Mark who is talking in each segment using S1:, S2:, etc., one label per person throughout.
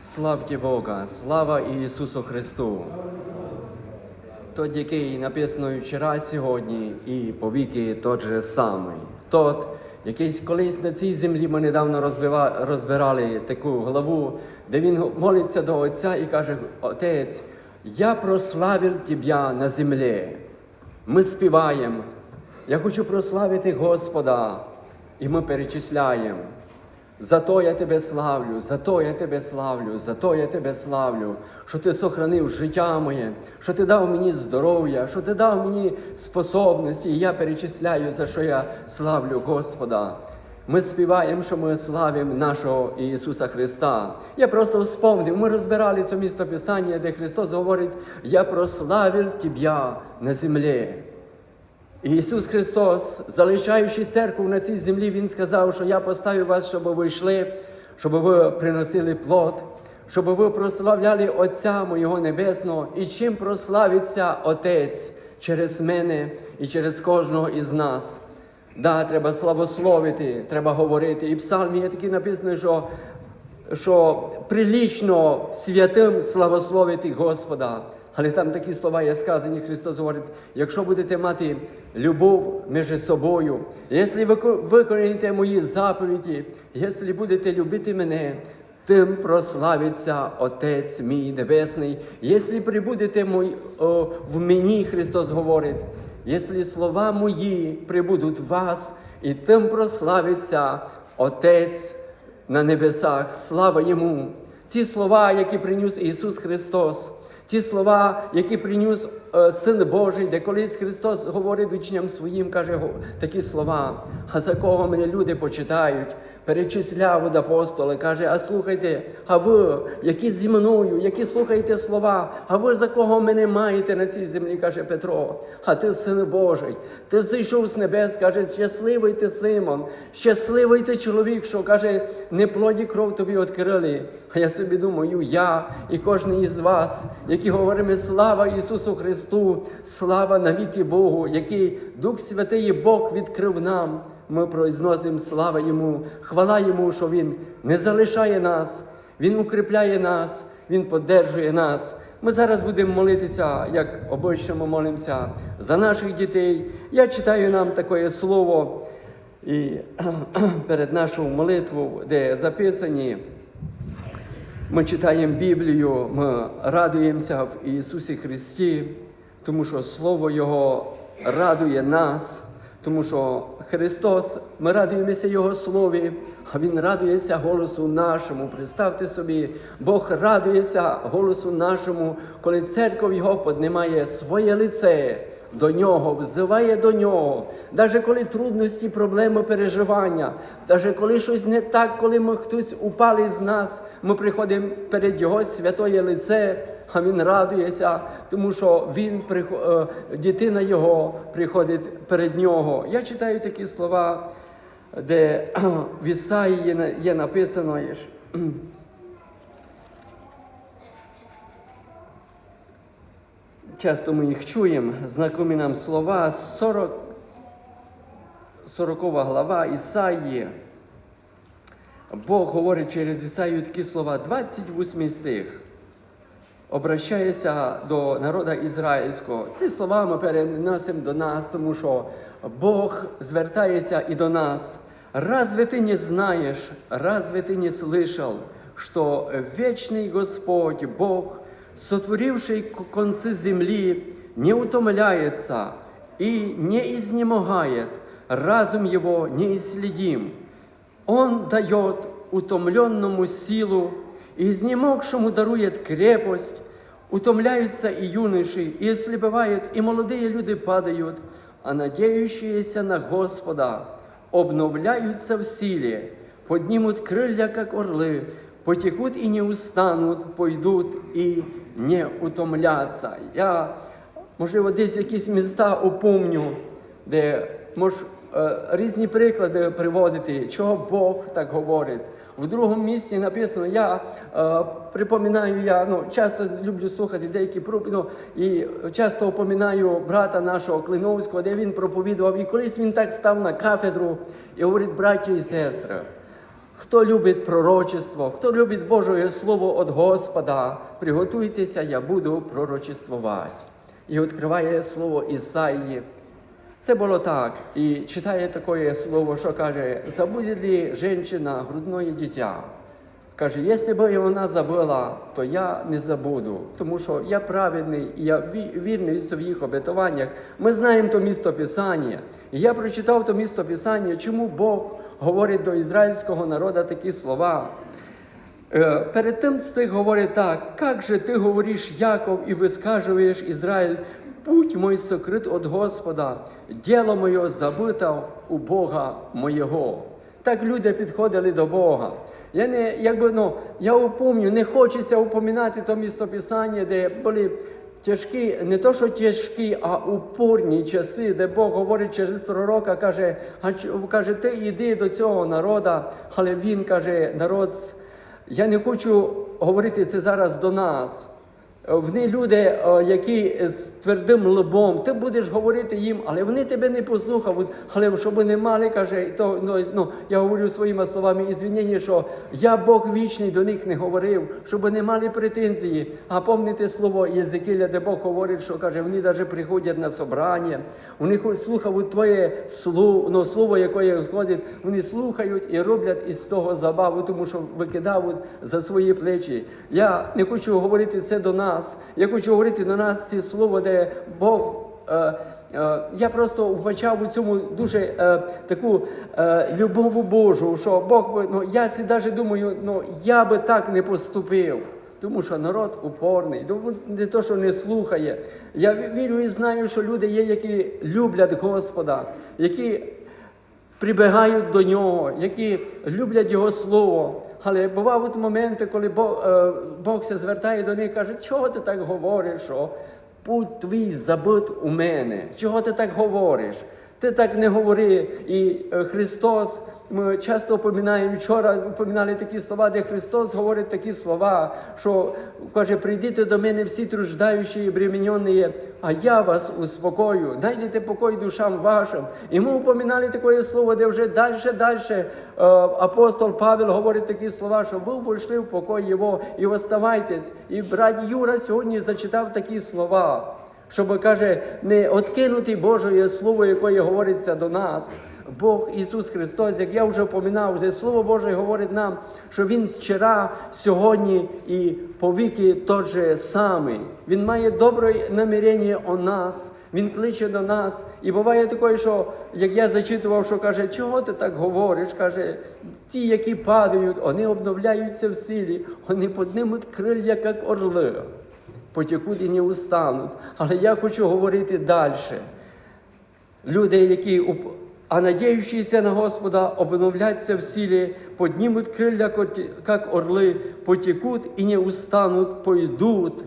S1: Славте Бога, слава Ісусу Христу. Тот, який написано вчора сьогодні, і повіки тот же самий. Тот, який колись на цій землі ми недавно розбирали таку главу, де він молиться до Отця і каже: Отець, я прославив Тебе на землі. Ми співаємо. Я хочу прославити Господа, і ми перечисляємо. Зато я тебе славлю, зато я тебе славлю, зато я тебе славлю, що ти сохранив життя моє, що ти дав мені здоров'я, що ти дав мені способності, і я перечисляю, за що я славлю Господа. Ми співаємо, що ми славимо нашого Ісуса Христа. Я просто вспомнив, ми розбирали це місто Писання, де Христос говорить: Я прославив Тебе на землі. Ісус Христос, залишаючи церкву на цій землі, Він сказав, що я поставив вас, щоб ви йшли, щоб ви приносили плод, щоб ви прославляли Отця Моєго Небесного, і чим прославиться Отець через мене і через кожного із нас. Да, треба славословити, треба говорити. І в псалмі є таке написано, що, що прилічно святим славословити Господа. Але там такі слова є сказані, Христос говорить, якщо будете мати любов між собою, якщо ви виконаєте мої заповіді, якщо будете любити мене, тим прославиться Отець мій Небесний. Якщо прибудете мой, о, в мені, Христос говорить, якщо слова мої прибудуть в вас, і тим прославиться Отець на небесах. Слава Йому! Ці слова, які приніс Ісус Христос. Ті слова, які приніс Син Божий, де колись Христос говорить учням своїм, каже такі слова, а за кого мене люди почитають, перечисляв від апостола, каже, а слухайте, а ви, які зі мною, які слухаєте слова, а ви за кого мене маєте на цій землі, каже Петро, а ти син Божий, ти зійшов з небес, каже, щасливий ти Симон, щасливий ти чоловік, що каже, не плоді кров тобі відкрили. А я собі думаю, я і кожен із вас, які говоримо слава Ісусу Христу, слава навіки Богу, який Дух Святий Бог відкрив нам. Ми произносимо слава Йому, хвала Йому, що Він не залишає нас, Він укріпляє нас, Він поддержує нас. Ми зараз будемо молитися, як обично ми молимося за наших дітей. Я читаю нам таке слово і перед нашою молитвою, де записані. Ми читаємо Біблію, ми радуємося в Ісусі Христі, тому що Слово Його радує нас, тому що Христос, ми радуємося Його Слові, а Він радується голосу нашому. Представте собі, Бог радується голосу нашому, коли церква Його піднімає своє лице до нього, взиває до нього, навіть коли трудності, проблеми, переживання, навіть коли щось не так, коли ми хтось упали з нас, ми приходимо перед Його святоє лице, а Він радується, тому що він, е, дитина Його приходить перед нього. Я читаю такі слова, де в Ісаї є написано. є ж, Часто ми їх чуємо, знакомі нам слова, 40, 40 глава Ісаї. Бог говорить через Ісаю такі слова, 28 стих. Обращається до народу ізраїльського. Ці слова ми переносимо до нас, тому що Бог звертається і до нас. Разве ты не знаешь, разве ты не слышал, что вечный Господь, Бог, сотворивший к- концы земли, не утомляется и не изнемогает, разум его неисследим. Он дает утомленному силу, и изнемогшему дарует крепость, утомляются и юноши, и ослабевают, и молодые люди падают, а надеющиеся на Господа обновляются в силе, поднимут крылья, как орлы, потекут и не устанут, пойдут и не утомляться. Я, можливо, десь якісь міста упомню, де мож, е, різні приклади приводити, чого Бог так говорить. В другому місці написано, я е, припоминаю, я ну, часто люблю слухати деякі ну, і часто упоминаю брата нашого Клиновського, де він проповідував. І колись він так став на кафедру і говорить, браті і сестри, Хто любить пророчество, хто любить Боже Слово від Господа, приготуйтеся, я буду пророчествувати. І відкриває слово Ісаї. Це було так. І читає таке слово, що каже, забуде ли жінка грудне дитя? Каже, якщо б вона забула, то я не забуду, тому що я праведний і я вірний в своїх обетуваннях. Ми знаємо то місто Писання. І я прочитав то місто Писання, чому Бог говорить до ізраїльського народу такі слова. Е, Перед тим стих говорить так, як же ти говориш, Яков, і вискажуєш Ізраїль, путь мой сокрит от Господа, діло моє забито у Бога моєго. Так люди підходили до Бога. Я не, якби, ну, я упомню, не хочеться упоминати то місто Писання, де були тяжкі, не то, що тяжкі, а упорні часи, де Бог говорить через пророка, каже, «А каже, ти йди до цього народу, але він каже, народ. я не хочу говорити це зараз до нас. Вони люди, е, які з твердим лобом, ти будеш говорити їм, але вони тебе не послухають. Але щоб вони мали, каже, то ну, ну, я говорю своїми словами і звільнення, що я Бог вічний до них не говорив, щоб вони мали претензії. А пам'ятаєте слово Єзекіля, де Бог говорить, що каже, вони навіть приходять на собрання, вони слухають твоє слово, ну, слово, яке входить, вони слухають і роблять із того забаву, тому що викидають за свої плечі. Я не хочу говорити це до нас. Я хочу говорити до нас це слово, де Бог. Е, е, я просто вбачав у цьому дуже е, таку е, любов Божу, що Бог ну я це навіть думаю, ну я би так не поступив. Тому що народ упорний, ну, не то, що не слухає. Я вірю і знаю, що люди є, які люблять Господа, які прибігають до нього, які люблять Його Слово. Але бувають моменти, коли Бог, е, Бог се звертає до них і каже, чого ти так говориш? Що путь твій забит у мене. Чого ти так говориш? Ти так не говори. І е, Христос, ми часто опоминаємо, вчора опоминали такі слова, де Христос говорить такі слова, що каже, прийдіть до мене всі труждаючі і бременені, а я вас успокою, дайте покой душам вашим. І ми упоминали таке слово, де вже далі, далі е, апостол Павел говорить такі слова, що ви вийшли в покой Його і оставайтесь. І брат Юра сьогодні зачитав такі слова щоб каже, не откинути Божє Слово, яке говориться до нас. Бог Ісус Христос, як я вже поминав, вже Слово Боже говорить нам, що Він вчора, сьогодні і повіки той же самий. Він має добре намірення у нас, Він кличе до нас. І буває таке, що як я зачитував, що каже, чого ти так говориш? Каже, ті, які падають, вони обновляються в силі, вони піднімуть крилля, як орли потекуть і не устануть. Але я хочу говорити далі. Люди, які, а надіючися на Господа, обновляться в силі, поднімуть крилля, як орли, потікуть і не устануть, пойдуть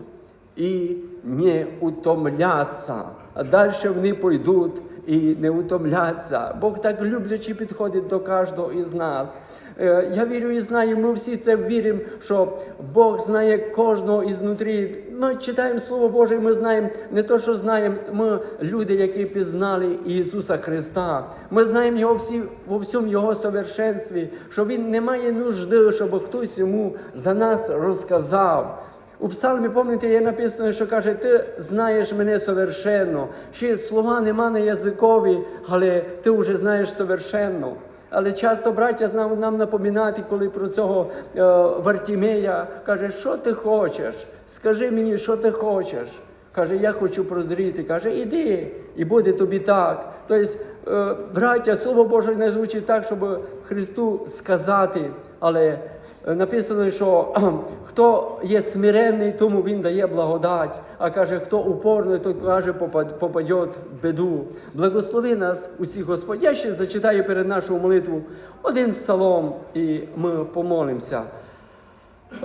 S1: і не утомляться. А далі вони пойдуть і не утомляться. Бог так люблячи підходить до кожного із нас. Е, Я вірю і знаю, ми всі це віримо, що Бог знає кожного ізнутрі. Ми читаємо Слово Боже, і ми знаємо не то, що знаємо, ми люди, які пізнали Ісуса Христа. Ми знаємо Його всі во всьому Його совершенстві, що Він не має нужди, щоб хтось йому за нас розказав. У псалмі, пам'ятаєте, є написано, що каже, ти знаєш мене совершенно. Ще слова нема на язикові, але ти вже знаєш совершенно. Але часто браття знав нам напоминати, коли про цього е, Вартімея каже, що ти хочеш? Скажи мені, що ти хочеш. Каже, я хочу прозріти. Каже, іди, і буде тобі так. Тобто, е, браття, слово Боже не звучить так, щоб Христу сказати, але Написано, що кхм, хто є смиренний, тому він дає благодать. А каже, хто упорний, то каже, попад- попаде в біду. Благослови нас усіх Господь. Я ще зачитаю перед нашою молитву один псалом, і ми помолимося.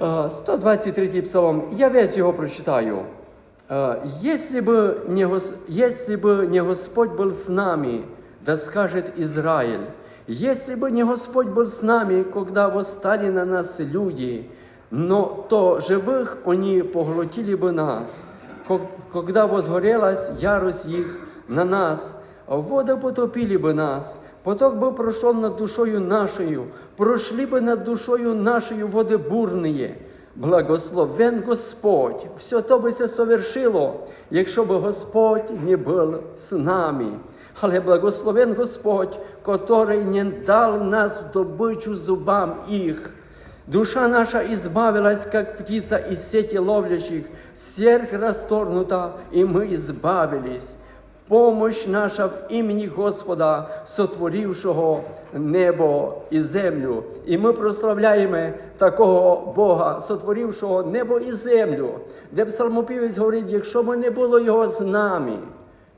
S1: Е, 123 псалом. Я весь його прочитаю. Е, Если бы не, Гос- если бы не Господь был с нами, да скажет Израиль, если бы не Господь был с нами, когда восстали на нас люди, но то живых они поглотили бы нас, Ко- когда возгорелась ярость их на нас, воды потопили бы нас, поток бы прошел над душою нашою, прошли бы над душою нашою води бурные. Благословен Господь, все то би се совершило, якщо би Господь не був з нами. Але благословен Господь, который не дал нас в добычу зубам их. Душа наша избавилась, как птица из сети ловлящих, серх расторгнута, и мы избавились. Помощь наша в імені Господа, сотворившого небо і землю. І ми прославляємо такого Бога, сотворившого небо і землю, де псалмопівець говорить, якщо б не було його з нами,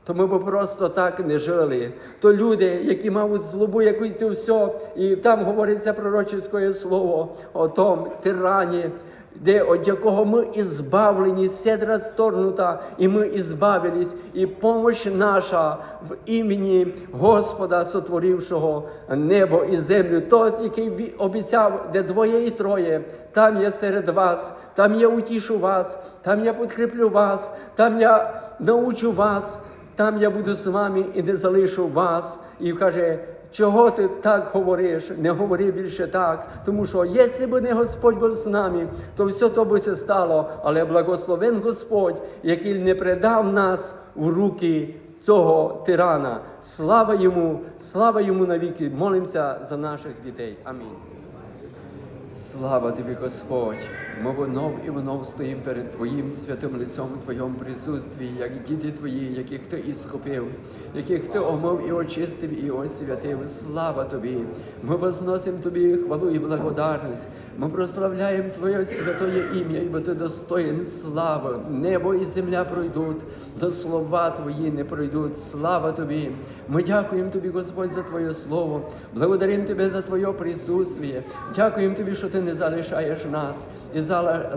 S1: то ми б просто так не жили. То люди, які мають злобу, якусь все, і там говориться пророчеське слово о том тирані, де від якого ми ізбавлені, седра сторнута, і ми ізбавились, і помощь наша в імені Господа, сотворившого небо і землю. Тот, який обіцяв, де двоє і троє, там я серед вас, там я утішу вас, там я підкріплю вас, там я научу вас. Там я буду з вами і не залишу вас. І каже, чого ти так говориш? Не говори більше так. Тому що, якщо б не Господь був з нами, то все то би се стало. Але благословен Господь, який не предав нас в руки цього тирана. Слава йому, слава йому навіки. Молимося за наших дітей. Амінь. Слава тобі, Господь! Ми вновь і вновь стоїмо перед Твоїм святим лицем, в Твоєму присутстві, як діти Твої, яких Ти іскупив, яких Ти омив і очистив і освятив. Слава Тобі! Ми возносимо Тобі хвалу і благодарність. Ми прославляємо Твоє святое ім'я, ібо Ти достоїн слави. Небо і земля пройдуть, до слова Твої не пройдуть. Слава Тобі! Ми дякуємо Тобі, Господь, за Твоє Слово. Благодаримо Тебе за Твоє присутствие. Дякуємо Тобі, що Ти не залишаєш нас. І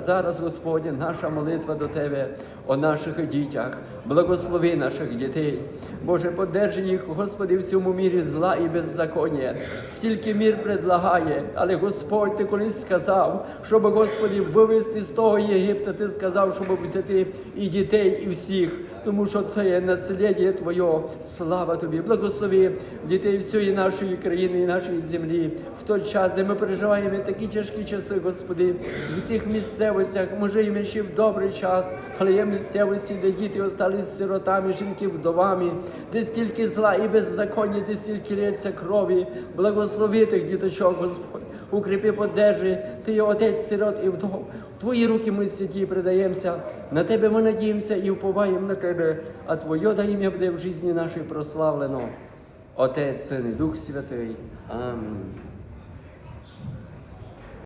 S1: зараз, Господь, наша молитва до Тебе о наших дітях. Благослови наших дітей. Боже, подержи їх, Господи, в цьому мірі зла і беззаконня. Стільки мір предлагає, але Господь, Ти колись сказав, щоб, Господи, вивести з того Єгипта, Ти сказав, щоб взяти і дітей, і всіх тому що це є наслідя Твоє. Слава Тобі, благослови дітей всієї нашої країни і нашої землі в той час, де ми переживаємо такі тяжкі часи, Господи, в тих місцевостях, може, і ще в добрий час, але є місцевості, де діти остались сиротами, жінки вдовами, де стільки зла і беззаконня, де стільки лється крові. Благослови тих діточок, Господь. Укріпи, подержи, ти є отець сирот і вдов. Твої руки ми святі предаємося. На тебе ми надіємося і уповаємо на тебе, а Твоє да ім'я буде в житті нашій прославлено. Отець, Син і Дух Святий. Амінь.